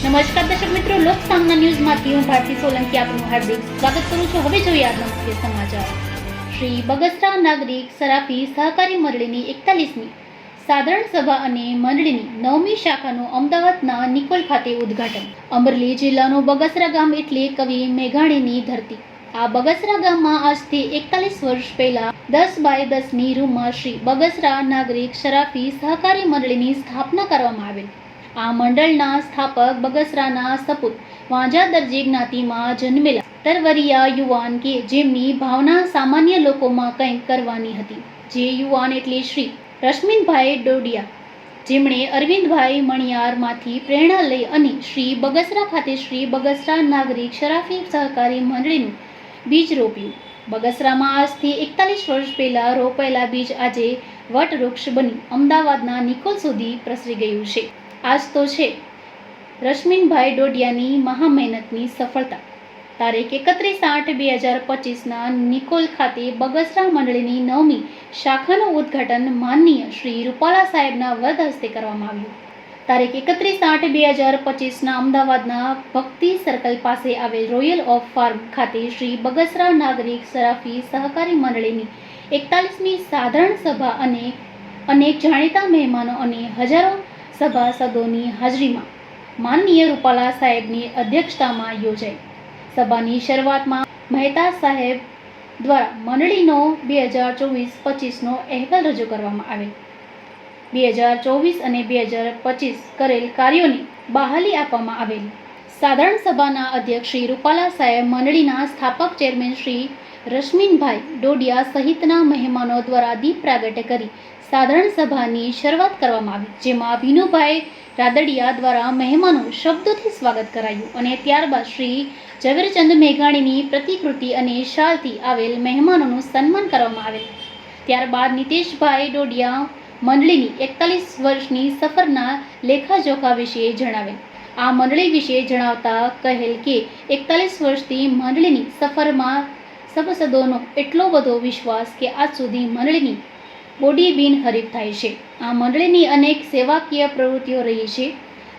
નમસ્કાર દર્શક મિત્રો લોક સામના ન્યૂઝમાંથી હું ભારતી સોલંકી આપનું હાર્દિક સ્વાગત કરું છું. હવે જોઈએ આજના મુખ્ય સમાચાર. શ્રી બગસરા નાગરિક સરાફી સહકારી મંડળીની એકતાલીસમી સાધારણ સભા અને મંડળીની નવમી શાખાનું અમદાવાદના નિકોલ ખાતે ઉદ્ઘાટન. અમરેલી જિલ્લાનું બગસરા ગામ એટલે કવિ મેઘાણીની ધરતી. આ બગસરા ગામમાં આજથી એકતાલીસ વર્ષ પહેલા દસ બાય દસની રૂમમાં શ્રી બગસરા નાગરિક શરાફી સહકારી મંડળીની સ્થાપના કરવામાં આવેલ. આ મંડળના સ્થાપક બગસરાના સપૂત વાંજા દરજી જ્ઞાતિમાં જન્મેલા તરવરિયા યુવાન કે જેમની ભાવના સામાન્ય લોકોમાં કંઈક કરવાની હતી. જે યુવાન એટલે શ્રી રશ્મિનભાઈ ડોડિયા. જેમણે અરવિંદભાઈ મણિયારમાંથી પ્રેરણા લઈ અને શ્રી બગસરા ખાતે શ્રી બગસરા નાગરિક શરાફી સહકારી મંડળીનું બીજ રોપ્યું. બગસરામાં આજથી એકતાલીસ વર્ષ પહેલા રોપાયેલા બીજ આજે વટવૃક્ષ બની અમદાવાદના નિકોલ સુધી પ્રસરી ગયું છે. આજ તો છે. રશ્મિનભાઈ ડોડિયાની મહા મહેનતની સફળતા. તારીખ એકત્રીસ આઠ બે હજાર પચીસના નિકોલ ખાતે બગસરા મંડળીની નવમી શાખાનું ઉદ્ઘાટન માનનીય શ્રી રૂપાલા સાહેબના વરદ હસ્તે કરવામાં આવ્યું. તારીખ એકત્રીસ આઠ બે હજાર પચીસના અમદાવાદના ભક્તિ સર્કલ પાસે આવેલ રોયલ ઓફ ફાર્મ ખાતે શ્રી બગસરા નાગરિક સરાફી સહકારી મંડળીની એકતાલીસમી સાધારણ સભા અને અનેક જાણીતા મહેમાનો અને હજારો સભાસદોની હાજરીમાં માનનીય રૂપાલા સાહેબની અધ્યક્ષતામાં યોજાઈ. સભાની શરૂઆતમાં મહેતા સાહેબ દ્વારા મંડળીનો બે હજાર ચોવીસ પચીસનો અહેવાલ રજૂ કરવામાં આવેલ બે હજાર ચોવીસ અને બે હજાર પચીસ કરેલ કાર્યોની બહાલી આપવામાં આવેલ. સાધારણ સભાના અધ્યક્ષ શ્રી રૂપાલા સાહેબ, મંડળીના સ્થાપક ચેરમેન શ્રી રશ્મિનભાઈ ડોડિયા સહિતના મહેમાનો દ્વારા દીપ પ્રાગટ્ય કરી સાધારણ સભાની શરૂઆત કરવામાં આવી, જેમાં વિનુભાઈ રાદડિયા દ્વારા મહેમાનો શબ્દોથી સ્વાગત કરાયું અને ત્યારબાદ શ્રી ઝવેરચંદ મેઘાણીની પ્રતિકૃતિ અને શાલથી આવેલ મહેમાનોનું સન્માન કરવામાં આવેલ. ત્યારબાદ નીતેશભાઈ ડોડિયા મંડળીની એકતાલીસ વર્ષની સફરના લેખાજોખા વિશે જણાવેલ. આ મંડળી વિશે જણાવતા કહેલ કે એકતાલીસ વર્ષથી મંડળીની સફરમાં સભાસદોનો એટલો બધો વિશ્વાસ કે આજ સુધી મંડળીની બોડી બિન હરીફ થાય છે. આ મંડળીની અનેક સેવાકીય પ્રવૃત્તિઓ રહી છે.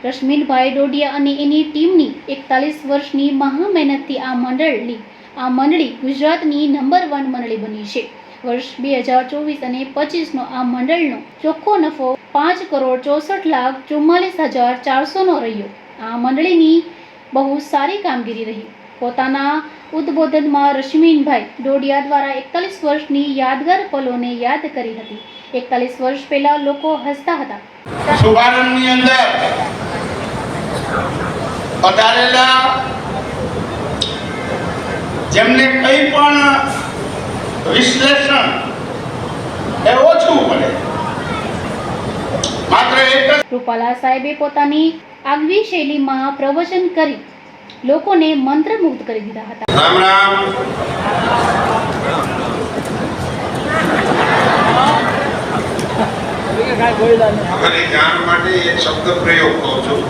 રશ્મિનભાઈ ડોડિયા અને એની ટીમની એકતાલીસ વર્ષની મહા મહેનતથી આ મંડળની, આ મંડળી ગુજરાતની નંબર વન મંડળી બની છે. વર્ષ બે હજાર ચોવીસ અને પચીસનો આ મંડળનો ચોખ્ખો નફો પાંચ કરોડ ચોસઠ લાખ ચુમ્માલીસ હજાર ચારસોનો રહ્યો. આ મંડળીની બહુ સારી કામગીરી રહી. પોતાના ઉદ્બોધનમાં રશ્મિનભાઈ ડોડિયા દ્વારા એકતાલીસ વર્ષની યાદગાર પલોને યાદ કરી હતી. એકતાલીસ વર્ષ પહેલા લોકો હસતા હતા. શુભારંભની અંદર પધારેલા જેમને કંઈ પણ વિશ્લેષણ એ ઓછું પડે. માત્ર એક રૂપાલા સાહેબે પોતાની આગવી શૈલીમાં પ્રવચન કરી લોકોને મંત્રમુગ્ધ કરી દીધા હતા. રામ રામ. માટે એક શબ્દ પ્રયોગ કહું છું.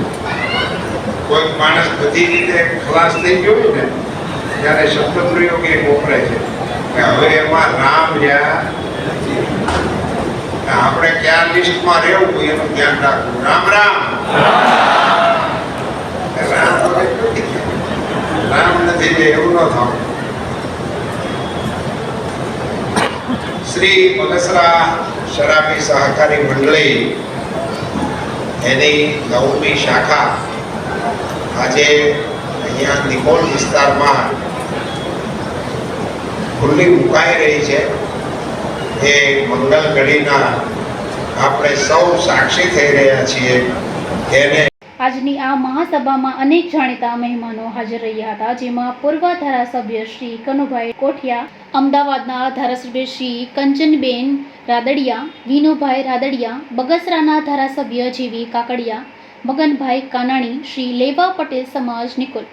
કોઈ માણસ બધી રીતે ખલાસ થઈ ગયો ને, ત્યારે શબ્દ પ્રયોગ એ વપરાય છે. કે હવે એમાં રામ રહ્યા આપણે ક્યાં લિસ્ટમાં રહેવું એનું ધ્યાન રાખવું. રામ રામ. રામ નથી જે એવું ન થવું શ્રી બગસરા શરાબી સહકારી મંડળી એની નવમી શાખા આજે અહીંયા નિકોલ વિસ્તારમાં ખુલ્લી મુકાઈ રહી છે. એ મંગલ ઘડીના આપણે સૌ સાક્ષી થઈ રહ્યા છીએ. એને આજની આ મહાસભામાં અનેક જાણીતા મહેમાનો હાજર રહ્યા હતા, જેમાં પૂર્વ ધારાસભ્ય શ્રી કનુભાઈ કોઠિયા, અમદાવાદના ધારાસભ્ય શ્રી કંચનબેન રાદડિયા, વિનુભાઈ રાદડિયા, બગસરાના ધારાસભ્ય જેવી કાકડિયા, મગનભાઈ કાનાણી, શ્રી લેવા પટેલ સમાજ Nikol,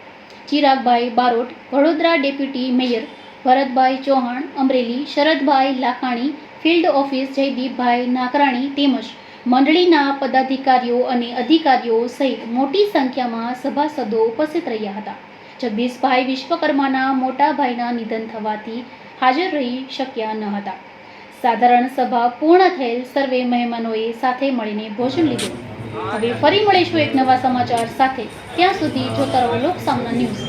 Chiragbhai Barot, Vadodara deputy mayor, Bharatbhai Chauhan, Amreli, Sharadbhai Lakhani, field office Jaydeepbhai Nakrani તેમજ મંડળીના પદાધિકારીઓ અને અધિકારીઓ સહિત મોટી સંખ્યામાં સભાસદો ઉપસ્થિત રહ્યા હતા. જગદીશભાઈ વિશ્વકર્માના મોટા ભાઈના નિધન થવાથી હાજર રહી શક્યા ન હતા. સાધારણ સભા પૂર્ણ થયેલ સર્વે મહેમાનોએ સાથે મળીને ભોજન લીધું. હવે ફરી મળીશું એક નવા સમાચાર સાથે. ત્યાં સુધી જોતા રહો લોક સામના ન્યૂઝ.